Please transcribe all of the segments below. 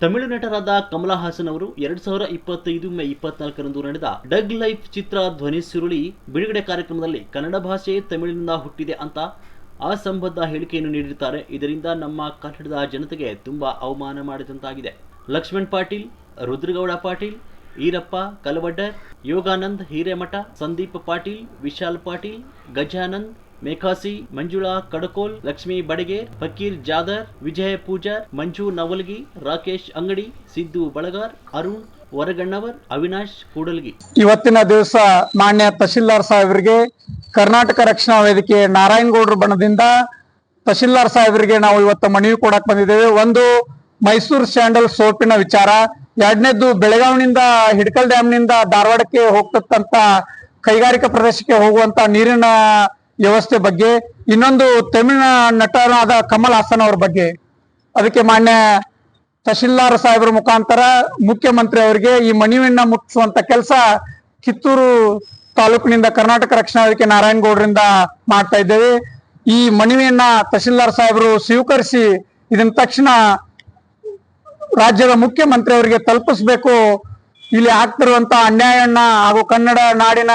ತಮಿಳು ನಟರಾದ ಕಮಲಾ ಹಾಸನ್ ಅವರು ಎರಡ್ ಸಾವಿರ ಇಪ್ಪತ್ತೈದು ಮೇ ಇಪ್ಪತ್ನಾಲ್ಕರಂದು ನಡೆದ ಡಗ್ ಲೈಫ್ ಚಿತ್ರ ಧ್ವನಿ ಸುರುಳಿ ಬಿಡುಗಡೆ ಕಾರ್ಯಕ್ರಮದಲ್ಲಿ ಕನ್ನಡ ಭಾಷೆ ತಮಿಳಿನಿಂದ ಹುಟ್ಟಿದೆ ಅಂತ ಅಸಂಬದ್ಧ ಹೇಳಿಕೆಯನ್ನು ನೀಡಿರುತ್ತಾರೆ. ಇದರಿಂದ ನಮ್ಮ ಕನ್ನಡದ ಜನತೆಗೆ ತುಂಬಾ ಅವಮಾನ ಮಾಡಿದಂತಾಗಿದೆ. ಲಕ್ಷ್ಮಣ್ ಪಾಟೀಲ್, ರುದ್ರಗೌಡ ಪಾಟೀಲ್, ಈರಪ್ಪ, ಕಲವಡ್ಡರ್, ಯೋಗಾನಂದ್, ಹಿರೇಮಠ, ಸಂದೀಪ್ ಪಾಟೀಲ್, ವಿಶಾಲ್ ಪಾಟೀಲ್, ಗಜಾನಂದ್ ಮೇಘಾಸಿ, ಮಂಜುಳಾ, ಕಡಕೋಲ್, ಲಕ್ಷ್ಮಿ ಬಡಗೆ, ಫಕೀರ್ ಜಾದರ್ ವಿಜಯ ಪೂಜಾರ್, ಮಂಜು ನವಲ್ಗಿ, ರಾಕೇಶ್ ಅಂಗಡಿ, ಸಿದ್ದು ಬಳಗಾರ್, ಅರುಣ್ ವರಗಣ್ಣವರ್, ಅವಿನಾಶ್ ಕೂಡಲ್ಗಿ. ಇವತ್ತಿನ ದಿವಸ ಮಾನ್ಯ ತಹಶೀಲ್ದಾರ್ ಸಾಹೇಬರಿಗೆ ಕರ್ನಾಟಕ ರಕ್ಷಣಾ ವೇದಿಕೆ ನಾರಾಯಣಗೌಡರ ಬಣದಿಂದ ತಹಶೀಲ್ದಾರ್ ಸಾಹೇಬರಿಗೆ ನಾವು ಇವತ್ತು ಮನವಿ ಕೊಡಕ್ ಬಂದಿದ್ದೇವೆ. ಒಂದು ಮೈಸೂರು ಸ್ಯಾಂಡಲ್ ಸೋಪಿನ ವಿಚಾರ. ಎರಡನೇದು ಬೆಳಗಾವಿನಿಂದ ಹಿಡ್ಕಲ್ ಡ್ಯಾಮ್ನಿಂದ ಧಾರವಾಡಕ್ಕೆ ಹೋಗ್ತಕ್ಕಂತ ಕೈಗಾರಿಕಾ ಪ್ರದೇಶಕ್ಕೆ ಹೋಗುವಂತ ನೀರಿನ ವ್ಯವಸ್ಥೆ ಬಗ್ಗೆ, ಇನ್ನೊಂದು ತಮಿಳಿನ ನಟನಾದ ಕಮಲ್ ಹಾಸನ್ ಅವ್ರ ಬಗ್ಗೆ. ಅದಕ್ಕೆ ಮಾನ್ಯ ತಹಶೀಲ್ದಾರ್ ಸಾಹೇಬರ ಮುಖಾಂತರ ಮುಖ್ಯಮಂತ್ರಿ ಅವರಿಗೆ ಈ ಮನವಿಯನ್ನ ಮುಟ್ಟಿಸುವಂತ ಕೆಲಸ ಕಿತ್ತೂರು ತಾಲೂಕಿನಿಂದ ಕರ್ನಾಟಕ ರಕ್ಷಣಾ ವೇದಿಕೆ ನಾರಾಯಣಗೌಡರಿಂದ ಮಾಡ್ತಾ ಇದ್ದೇವೆ. ಈ ಮನವಿಯನ್ನ ತಹಶೀಲ್ದಾರ್ ಸಾಹೇಬರು ಸ್ವೀಕರಿಸಿ ಇದನ್ನ ತಕ್ಷಣ ರಾಜ್ಯದ ಮುಖ್ಯಮಂತ್ರಿ ಅವರಿಗೆ ತಲುಪಿಸ್ಬೇಕು. ಇಲ್ಲಿ ಆಗ್ತಿರುವಂತ ಅನ್ಯಾಯವನ್ನ ಹಾಗೂ ಕನ್ನಡ ನಾಡಿನ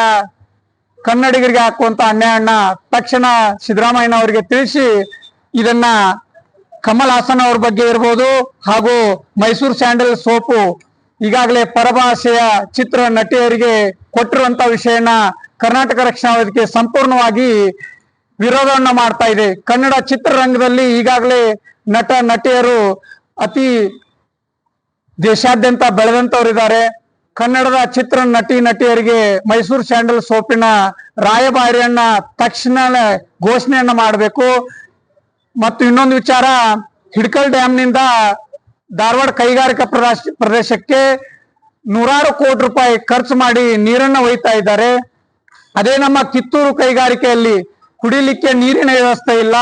ಕನ್ನಡಿಗರಿಗೆ ಹಾಕುವಂತ ಅನ್ಯಾಯನ್ನ ತಕ್ಷಣ ಸಿದ್ದರಾಮಯ್ಯ ಅವರಿಗೆ ತಿಳಿಸಿ ಇದನ್ನ ಕಮಲ್ ಹಾಸನ್ ಅವ್ರ ಬಗ್ಗೆ ಇರ್ಬೋದು ಹಾಗೂ ಮೈಸೂರು ಸ್ಯಾಂಡಲ್ ಸೋಪು ಈಗಾಗಲೇ ಪರಭಾಷೆಯ ಚಿತ್ರ ನಟಿಯರಿಗೆ ಕೊಟ್ಟಿರುವಂತ ವಿಷಯನ ಕರ್ನಾಟಕ ರಕ್ಷಣಾ ವೇದಿಕೆ ಸಂಪೂರ್ಣವಾಗಿ ವಿರೋಧವನ್ನ ಮಾಡ್ತಾ ಇದೆ. ಕನ್ನಡ ಚಿತ್ರರಂಗದಲ್ಲಿ ಈಗಾಗಲೇ ನಟ, ನಟಿಯರು ಅತಿ ದೇಶಾದ್ಯಂತ ಬೆಳೆದಂತವರಿದ್ದಾರೆ. ಕನ್ನಡದ ಚಿತ್ರ ನಟಿ ನಟಿಯರಿಗೆ ಮೈಸೂರು ಸ್ಯಾಂಡಲ್ ಸೋಪಿನ ರಾಯಭಾರಿಯನ್ನ ತಕ್ಷಣ ಘೋಷಣೆಯನ್ನ ಮಾಡಬೇಕು. ಮತ್ತು ಇನ್ನೊಂದು ವಿಚಾರ, ಹಿಡ್ಕಲ್ ಡ್ಯಾಮ್ನಿಂದ ಧಾರವಾಡ ಕೈಗಾರಿಕಾ ಪ್ರದೇಶ, ಪ್ರದೇಶಕ್ಕೆ ನೂರಾರು ಕೋಟಿ ರೂಪಾಯಿ ಖರ್ಚು ಮಾಡಿ ನೀರನ್ನ ಒಯ್ತಾ ಇದ್ದಾರೆ. ಅದೇ ನಮ್ಮ ಕಿತ್ತೂರು ಕೈಗಾರಿಕೆಯಲ್ಲಿ ಕುಡಿಲಿಕ್ಕೆ ನೀರಿನ ವ್ಯವಸ್ಥೆ ಇಲ್ಲ,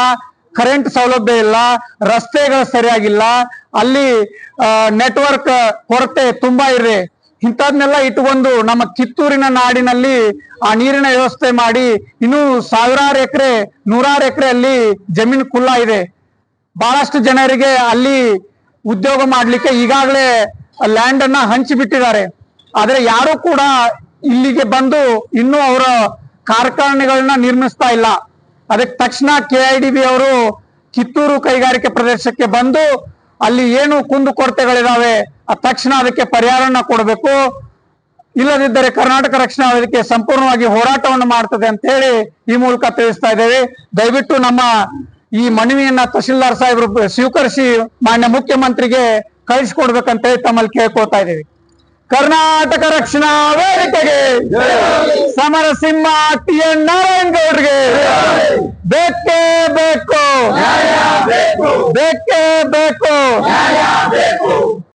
ಕರೆಂಟ್ ಸೌಲಭ್ಯ ಇಲ್ಲ, ರಸ್ತೆಗಳು ಸರಿಯಾಗಿಲ್ಲ. ಅಲ್ಲಿ ನೆಟ್ವರ್ಕ್ ಕೊರತೆ ತುಂಬಾ ಇದೆ. ಇಂಥದ್ನೆಲ್ಲ ಇಟ್ಟುಕೊಂಡು ನಮ್ಮ ಕಿತ್ತೂರಿನ ನಾಡಿನಲ್ಲಿ ಆ ನೀರಿನ ವ್ಯವಸ್ಥೆ ಮಾಡಿ ಇನ್ನೂ ಸಾವಿರಾರು ಎಕರೆ, ನೂರಾರು ಎಕರೆಯಲ್ಲಿ ಜಮೀನು ಕುಲ್ಲ ಇದೆ. ಬಹಳಷ್ಟು ಜನರಿಗೆ ಅಲ್ಲಿ ಉದ್ಯೋಗ ಮಾಡ್ಲಿಕ್ಕೆ ಈಗಾಗಲೇ ಲ್ಯಾಂಡ್ ಅನ್ನ ಹಂಚಿ ಬಿಟ್ಟಿದ್ದಾರೆ ಆದ್ರೆ ಯಾರು ಕೂಡ ಇಲ್ಲಿಗೆ ಬಂದು ಇನ್ನೂ ಅವರ ಕಾರ್ಖಾನೆಗಳನ್ನ ನಿರ್ಮಿಸ್ತಾ ಇಲ್ಲ. ಅದಕ್ಕೆ ತಕ್ಷಣ ಕೆ ಅವರು ಕಿತ್ತೂರು ಕೈಗಾರಿಕೆ ಪ್ರದೇಶಕ್ಕೆ ಬಂದು ಅಲ್ಲಿ ಏನು ಕುಂದು ಕೊರತೆಗಳಿದಾವೆ ಆ ತಕ್ಷಣ ಅದಕ್ಕೆ ಪರಿಹಾರನ ಕೊಡಬೇಕು. ಇಲ್ಲದಿದ್ದರೆ ಕರ್ನಾಟಕ ರಕ್ಷಣಾ ವೇದಿಕೆ ಸಂಪೂರ್ಣವಾಗಿ ಹೋರಾಟವನ್ನು ಮಾಡ್ತದೆ ಅಂತ ಹೇಳಿ ಈ ಮೂಲಕ ತಿಳಿಸ್ತಾ ಇದ್ದೇವೆ. ದಯವಿಟ್ಟು ನಮ್ಮ ಈ ಮನವಿಯನ್ನ ತಹಶೀಲ್ದಾರ್ ಸಾಹೇಬರು ಸ್ವೀಕರಿಸಿ ಮಾನ್ಯ ಮುಖ್ಯಮಂತ್ರಿಗೆ ಕಳಿಸಿಕೊಡ್ಬೇಕಂತ ಹೇಳಿ ತಮ್ಮಲ್ಲಿ ಕೇಳ್ಕೊತಾ ಇದ್ದೇವೆ. ಕರ್ನಾಟಕ ರಕ್ಷಣಾ ವೇದಿಕೆಗೆ ಸಮರ ಸಿಂಹ ಟಿ ಎನ್ ನಾರಾಯಣಗೌಡ್ರಿಗೆ ಗೌಡ್ರಿಗೆ ಬೇಕು ಬೇಕೇ ಬೇಕು.